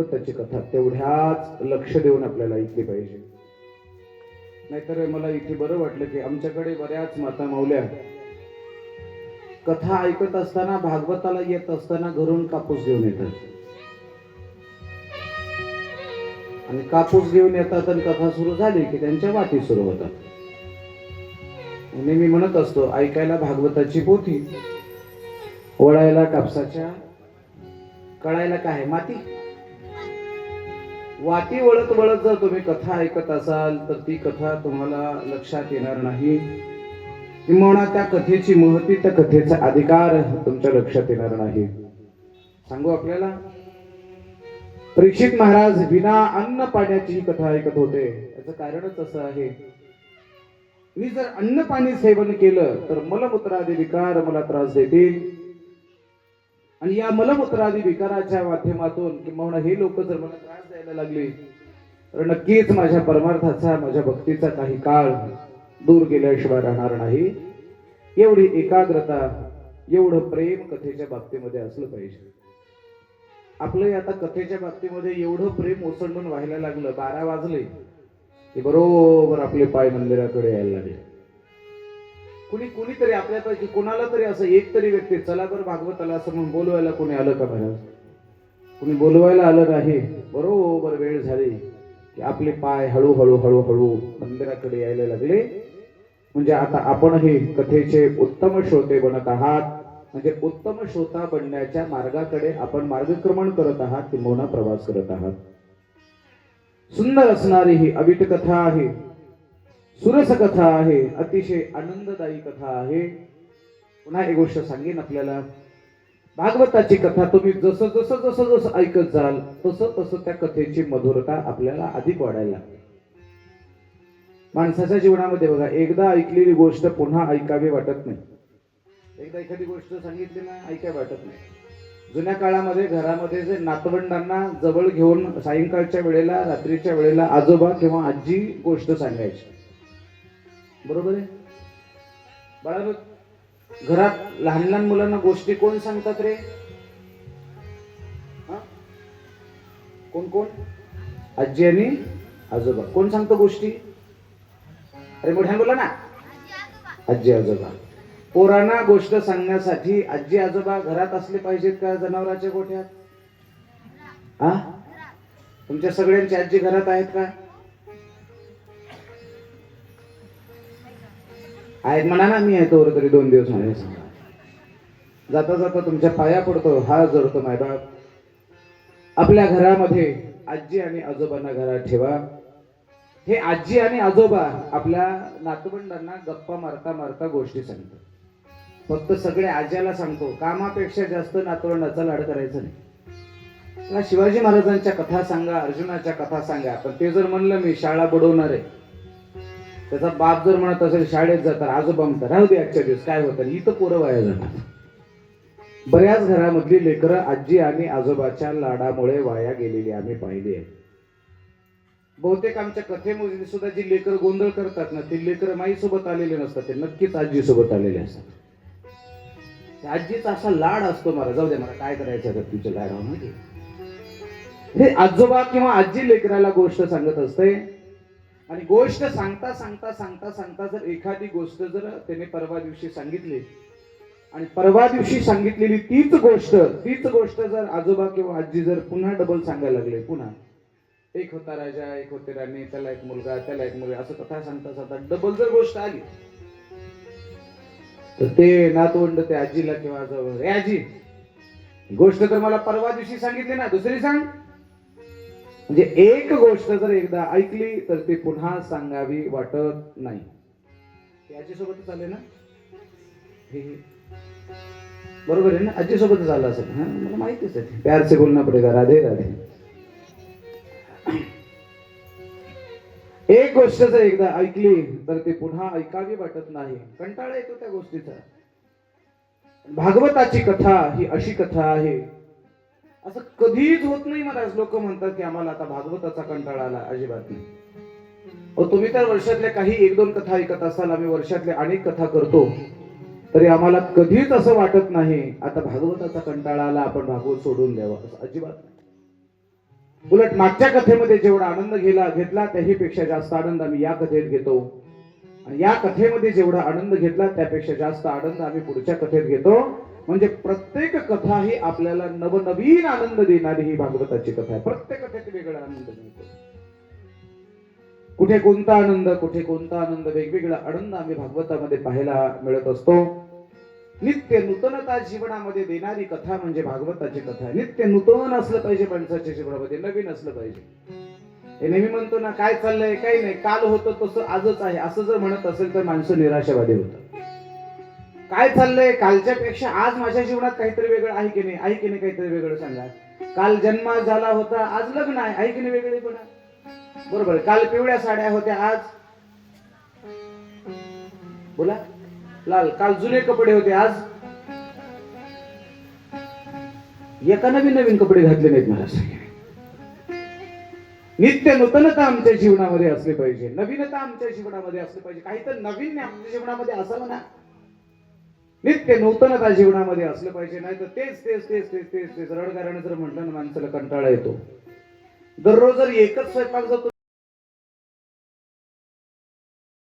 त्याची कथा. तेवढ्याच लक्ष देऊन आपल्याला ऐकली पाहिजे. नाहीतर मला इथे बरं वाटलं की आमच्याकडे बऱ्याच माता मावल्या कथा ऐकत असताना भागवताला येत असताना घरून कापूस घेऊन येतात. आणि कापूस घेऊन येतात आणि कथा सुरू झाली की त्यांच्या वाटी सुरू होतात. नेहमी म्हणत असतो ऐकायला भागवताची पोथी ओळायला कापसाच्या कळायला काय माती. वाटी वळत वळत जर तुम्ही कथा ऐकत असाल तर ती कथा तुम्हाला लक्षात येणार नाही. किंवा त्या कथेची महती त्या कथेचा अधिकार तुमच्या लक्षात येणार नाही. सांगू आपल्याला? परीक्षित महाराज विना अन्न पाण्याची कथा ऐकत होते. याचं कारणच असं आहे. मी जर अन्न पाणी सेवन केलं तर मलमूत्रादी विकार मला त्रास देतील. आणि या मलमूत्रादी विकाराच्या माध्यमातून किंवा हे लोक जर मला त्रास द्यायला लागले तर नक्कीच माझ्या परमार्थाचा माझ्या भक्तीचा काही काळ दूर गेल्याशिवाय राहणार नाही. एवढी एकाग्रता एवढं प्रेम कथेच्या बाबतीमध्ये असलं पाहिजे. आपलं आता कथेच्या बाबतीमध्ये एवढं प्रेम ओसंडून व्हायला लागलं बारा वाजले की बरोबर आपले पाय मंदिराकडे यायला लागले. कुणी कुणीतरी आपल्यापैकी कोणाला तरी असं एक तरी व्यक्ती चला बरं भागवताला असं म्हणून बोलवायला कोणी आलं का महाराज कुणी बोलवायला आलं नाही? बरोबर वेळ झाली की आपले पाय हळूहळू हळूहळू मंदिराकडे यायला लागले. म्हणजे आता आपण हे कथेचे उत्तम श्रोते बनत आहात. म्हणजे उत्तम श्रोता बनण्याच्या मार्गाकडे आपण मार्गक्रमण करत आहात किंबहुना प्रवास करत आहात. सुंदर असणारी ही अविट कथा आहे. सुरस कथा आहे अतिशय आनंददायी कथा आहे. पुन्हा एक गोष्ट सांगेन आपल्याला. भागवताची कथा तुम्ही जसं जसं जसं जसं ऐकत जाल तसं तसं त्या कथेची मधुरता आपल्याला अधिक वाढायला लागते. माणसाच्या जीवनामध्ये बघा एकदा ऐकलेली गोष्ट पुन्हा ऐकावी वाटत नाही. एकदा एखादी गोष्ट सांगितली ना ऐकावी वाटत नाही. जुन्या काळामध्ये घरामध्ये जे नातवंडांना जवळ घेऊन सायंकाळच्या वेळेला रात्रीच्या वेळेला आजोबा किंवा आजी गोष्ट सांगायची. बरोबर आहे? बाळा घरात लहान लहान मुलांना गोष्टी कोण सांगतात रे? हा? कोण कोण? आजी आणि आजोबा. कोण सांगतो गोष्टी? अरे मोठ्या बोला ना. आजी आजोबा. पोरांना गोष्ट सांगण्यासाठी आजी आजोबा घरात असले पाहिजेत का जनावरांच्या गोठ्यात? हा? तुमच्या सगळ्यांची आजी घरात आहेत का? आहेत म्हणा ना मी आहे तरी दोन दिवस म्हणे जाता जाता तुमच्या पाया पडतो हा जडतो मायबाप आपल्या घरामध्ये आजी आणि आजोबांना घरात ठेवा. हे आजी आणि आजोबा आपल्या नातवंडांना गप्पा मारता मारता गोष्टी सांगतात. फक्त सगळे आज्याला सांगतो कामापेक्षा जास्त नातवंडाचा लाड करायचा नाही. शिवाजी महाराजांच्या कथा सांगा अर्जुनाच्या कथा सांगा. पण ते जर म्हणलं मी शाळा बुडवणार आहे त्याचा बाप जर म्हणत असेल शाळेत जातात आजोबा म्हणतात राहू दे आजच्या दिवस काय होतं? इथं पोरं वाया जाणार बऱ्याच घरामधली लेकरं आजी आणि आजोबाच्या लाडामुळे वाया गेलेली आम्ही पाहिली आहे. बहुतेक आमच्या कथेमध्ये सुद्धा जी लेकर गोंधळ करतात ना ते लेकर माई सोबत आलेले नसतात ते नक्कीच आजी सोबत आलेले असतात. आजीचा असा लाड असतो मला जाऊ दे मला काय करायचं तर तुझ्या लाडामध्ये हे आजोबा किंवा आजी लेकराला गोष्ट सांगत असते आणि गोष्ट सांगता सांगता सांगता सांगता जर एखादी गोष्ट जर त्याने परवा दिवशी सांगितली आणि परवा दिवशी सांगितलेली तीच गोष्ट तीच गोष्ट जर आजोबा किंवा आजी जर पुन्हा डबल सांगायला लागले पुन्हा. एक होता राजा एक होते राणी त्याला एक मुलगा त्याला एक मुलगा असं कथा सांगता सांगता डबल जर गोष्ट आली. तर ते नातवंड ते आजीला किंवा आजोबा आजी गोष्ट तर मला परवा दिवशी सांगितली ना दुसरी सांग. म्हणजे एक गोष्ट जर एकदा ऐकली तर ती पुन्हा सांगावी वाटत नाही. ते आजीसोबतच आले ना? हे. बरोबर आहे ना? आजीसोबतच आलं असेल. हा मला माहितीच आहे ते. प्यार से बोलना पडेगा राधे राधे. एक गोष्ट जर एकदा ऐकली तर ती पुन्हा ऐकावी वाटत नाही. कंटाळा येतो त्या गोष्टीचा. भागवताची कथा ही अशी कथा आहे. असं कधीच होत नाही महाराज लोक म्हणतात की आम्हाला आता भागवताचा कंटाळा आला अजिबात नाही. अहो, तुम्ही तर वर्षातल्या काही एक दोन कथा ऐकत असाल आम्ही वर्षातल्या अनेक कथा करतो. तरी आम्हाला कधीच असं वाटत नाही आता भागवताचा कंटाळा आला आपण भागवत सोडून द्यावा. असं अजिबात उलट मागच्या कथेमध्ये जेवढा आनंद घेला घेतला त्याहीपेक्षा जास्त आनंद आम्ही या कथेत घेतो. आणि या कथेमध्ये जेवढा आनंद घेतला त्यापेक्षा जास्त आनंद आम्ही पुढच्या कथेत घेतो. म्हणजे प्रत्येक कथा ही आपल्याला नवनवीन आनंद देणारी ही भागवताची कथा आहे. प्रत्येक कथेत वेगळा आनंद मिळतो. कुठे कोणता आनंद कुठे कोणता आनंद वेगवेगळा आनंद आम्ही भागवतामध्ये पाहायला मिळत असतो. नित्य नूतनता जीवनामध्ये देणारी कथा म्हणजे भागवताची कथा आहे. नित्य नूतन असलं पाहिजे माणसाच्या जीवनामध्ये नवीन असलं पाहिजे. हे नेहमी म्हणतो ना काय चाललंय? काही नाही. काल होतं तसं आजच आहे. असं जर म्हणत असेल तर माणसं निराशावादी होतं काय चाललंय? कालच्या पेक्षा आज माझ्या जीवनात काहीतरी वेगळं आहे की नाही? आहे की नाही काहीतरी वेगळं सांगा. काल जन्म झाला होता आज लग्न आहे. आहे की नाही वेगळेपणा बरोबर. काल पिवळ्या साड्या होत्या आज? बोला. लाल. काल जुने कपडे होते आज? एका नवीन नवीन कपडे घातले नाहीत महाराज नित्य नूतनता आमच्या जीवनामध्ये असली पाहिजे. नवीनता आमच्या जीवनामध्ये असली पाहिजे. काही तर नवीन आमच्या जीवनामध्ये असावं ना. नित्य नूतनता जीवनामध्ये असलं पाहिजे नाही तर तेच तेच तेच तेच तेच तेच रडगाराने जर म्हटलं ना माणसाला कंटाळा येतो. दररोज जर एकच स्वयंपाक जर